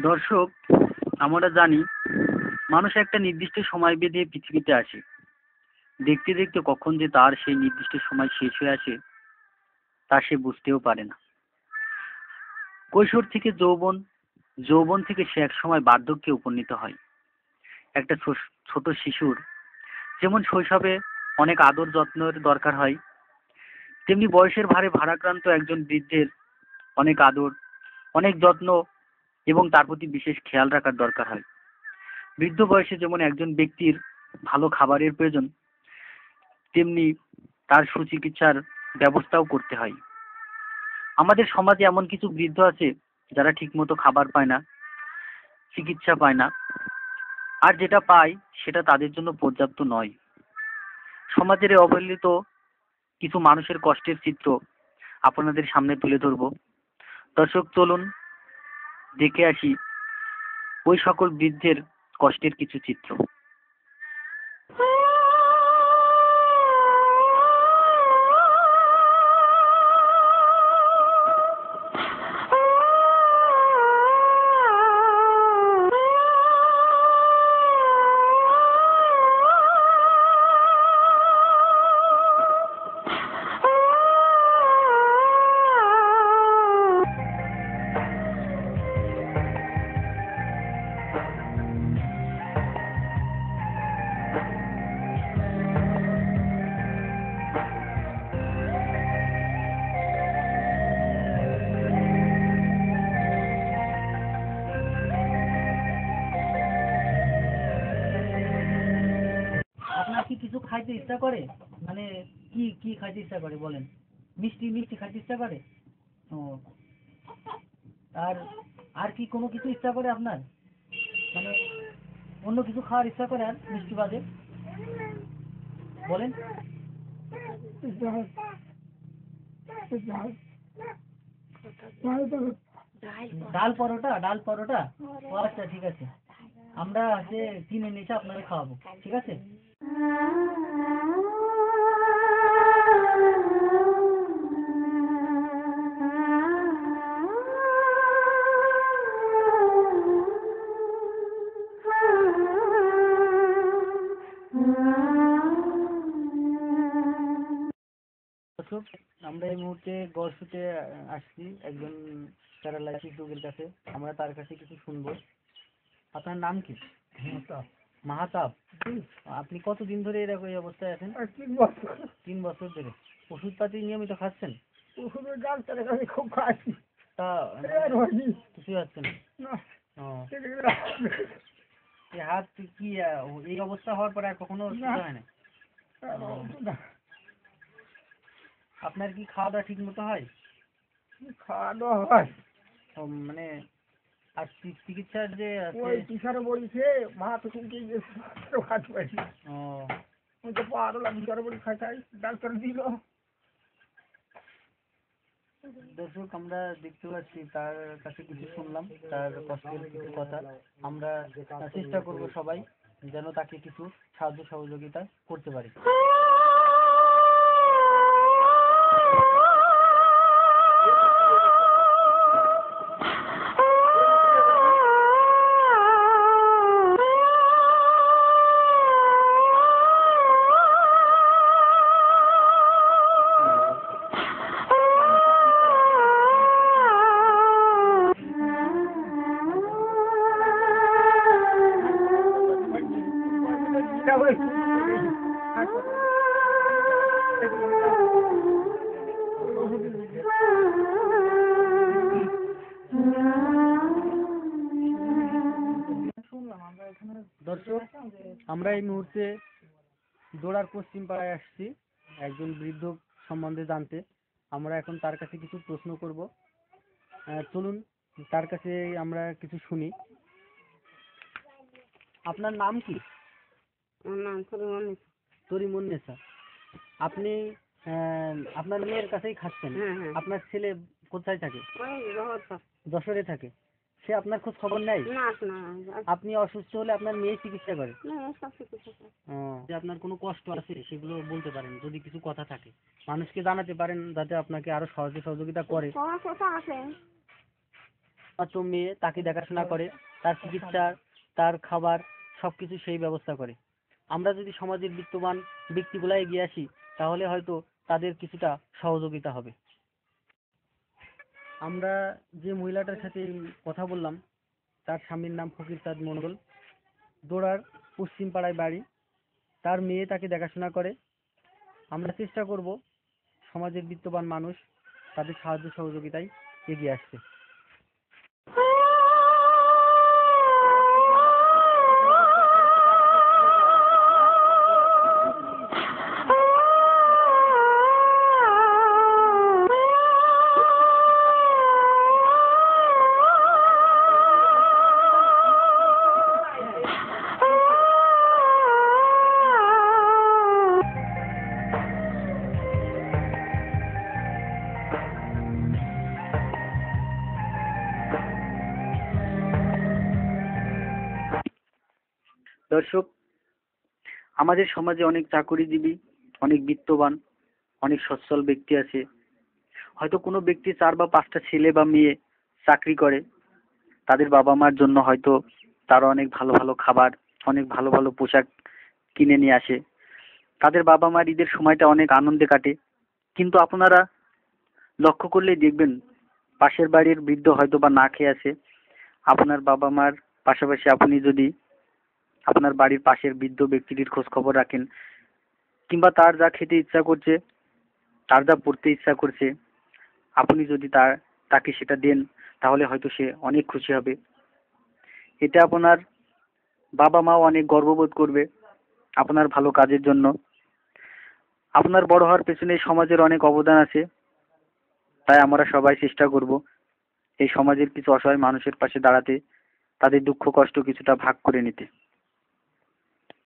দর্শক, আমরা জানি মানুষ একটা নির্দিষ্ট সময় বেঁধে পৃথিবীতে আসে। দেখতে দেখতে কখন যে তার সেই নির্দিষ্ট সময় শেষ হয়ে আসে, তা সে বুঝতেও পারে না। কৈশোর থেকে যৌবন যৌবন থেকে সে এক সময় বার্ধক্যে উপনীত হয়। একটা ছোট শিশুর যেমন শৈশবে অনেক আদর যত্নের দরকার হয়, তেমনি বয়সের ভারে ভারাক্রান্ত একজন বৃদ্ধের অনেক আদর, অনেক যত্ন এবং তার প্রতি বিশেষ খেয়াল রাখার দরকার হয়। বৃদ্ধ বয়সে যেমন একজন ব্যক্তির ভালো খাবারের প্রয়োজন, তেমনি তার সুচিকিৎসার ব্যবস্থাও করতে হয়। আমাদের সমাজে এমন কিছু বৃদ্ধ আছে যারা ঠিকমতো খাবার পায় না, চিকিৎসা পায় না, আর যেটা পায় সেটা তাদের জন্য পর্যাপ্ত নয়। সমাজের অবহেলিত কিছু মানুষের কষ্টের চিত্র আপনাদের সামনে তুলে ধরব। দর্শক, চলুন দেখে আসি। ওই সকল বৃদ্ধের কষ্টের কিছু চিত্র। কিছু খাইতে ইচ্ছা করে? মানে কি কি খাইতে ইচ্ছা করে বলেন? মিষ্টি মিষ্টি খাইতে ইচ্ছা করে? ও। আর আর কি কোনো কিছু ইচ্ছা করে আপনার? মানে অন্য কিছু খাওয়ার ইচ্ছা করে আর মিষ্টি বাদে? বলেন। ডাল পরোটা ডাল পরোটা? আচ্ছা ঠিক আছে। আমরা হচ্ছে কিনে নিয়ে এসে আপনাকে খাওয়াবো, ঠিক আছে? দর্শক, আমরা এই মুহূর্তে গড়শুতে আসছি একজন প্যারালাইসিস রোগীর কাছে। আমরা তার কাছে কিছু শুনব। আপনার নাম কি? মাহাতাব আপনি কতদিন ধরে এরকম এই অবস্থায় আছেন? তিন বছর। তিন বছর ধরে। ওষুধপাতি নিয়মিত খাচ্ছেন? ওষুধের ডাক্তারের কাছে খুব খাচ্ছি। তা হয়নি কিছুই হচ্ছে না? এই হাত কি এই অবস্থা হওয়ার পরে আর কখনো হয় না? না। আপনার কি খাওয়া দাওয়া ঠিক মতো হয়। খাওয়া দাওয়া হয় মানে আর চিকিৎসার যে ওই টিচারে বলিছে মা তো খাতে পারি ও। ওই তো পারলাম টিচারে বলি খাই ডাক্তার দিল। দর্শক আমরা দেখতে পাচ্ছি তার কাছে কিছু শুনলাম তার কষ্টের কিছু কথা। আমরা চেষ্টা করব সবাই যেন তাকে কিছু সাহায্য সহযোগিতা করতে পারি। আমরা এই মুহূর্তে দোড়ার পশ্চিম পাড়ায় আসছি একজন বৃদ্ধ সম্বন্ধে জানতে। আমরা এখন তার কাছে কিছু প্রশ্ন করব। চলুন তার কাছে আমরা কিছু শুনি। আপনার নাম কি? তরিমুন্নেসা আপনি আপনার মেয়ের কাছেই খাচ্ছেন। আপনার ছেলে কোথায় থাকে? যশোরে থাকে। সে আপনার খোঁজ খবর নেয়? আপনি অসুস্থ হলে আপনার মেয়ে চিকিৎসা করে? ও, যে আপনার কোনো কষ্ট আছে সেগুলো বলতে পারেন যদি কিছু কথা থাকে। মানুষকে জানাতে পারেন যাতে আপনাকে আরও সহজে সহযোগিতা করে। মাত্র মেয়ে তাকে দেখাশোনা করে তার চিকিৎসা তার খাবার সবকিছু সেই ব্যবস্থা করে। আমরা যদি সমাজের বিত্তবান ব্যক্তিগুলা এগিয়ে আসি তাহলে হয়তো তাদের কিছুটা সহযোগিতা হবে। আমরা যে মহিলাটার সাথে কথা বললাম, তার স্বামীর নাম ফকির চাঁদ মণ্ডল। দোড়ার পশ্চিম পাড়ায় বাড়ি। তার মেয়ে তাকে দেখাশোনা করে। আমরা চেষ্টা করব সমাজের বিত্তবান মানুষ তাদের সাহায্য সহযোগিতায় এগিয়ে আসতে। দর্শক, আমাদের সমাজে অনেক চাকুরিজীবী, অনেক বিত্তবান, অনেক সচ্ছল ব্যক্তি আছে। হয়তো কোনো ব্যক্তি চার বা পাঁচটা ছেলে বা মেয়ে চাকরি করে, তাদের বাবা মার জন্য হয়তো তারা অনেক ভালো ভালো খাবার, অনেক ভালো ভালো পোশাক কিনে নিয়ে আসে। তাদের বাবা মার ঈদের সময়টা অনেক আনন্দে কাটে। কিন্তু আপনারা লক্ষ্য করলেই দেখবেন, পাশের বাড়ির বৃদ্ধ হয়তো বা না খেয়ে আছে। আপনার বাবা মার পাশাপাশি আপনি যদি আপনার বাড়ির পাশের বৃদ্ধ ব্যক্তিটির খোঁজ খবর রাখেন কিংবা তার যা খেতে ইচ্ছা করছে, তার যা পড়তে ইচ্ছা করছে, আপনি যদি তার তাকে সেটা দেন, তাহলে হয়তো সে অনেক খুশি হবে। এটা আপনার বাবা মাও অনেক গর্ববোধ করবে আপনার ভালো কাজের জন্য। আপনার বড় হওয়ার পেছনে সমাজের অনেক অবদান আছে, তাই আমরা সবাই চেষ্টা করব এই সমাজের কিছু অসহায় মানুষের পাশে দাঁড়াতে, তাদের দুঃখ কষ্ট কিছুটা ভাগ করে নিতে।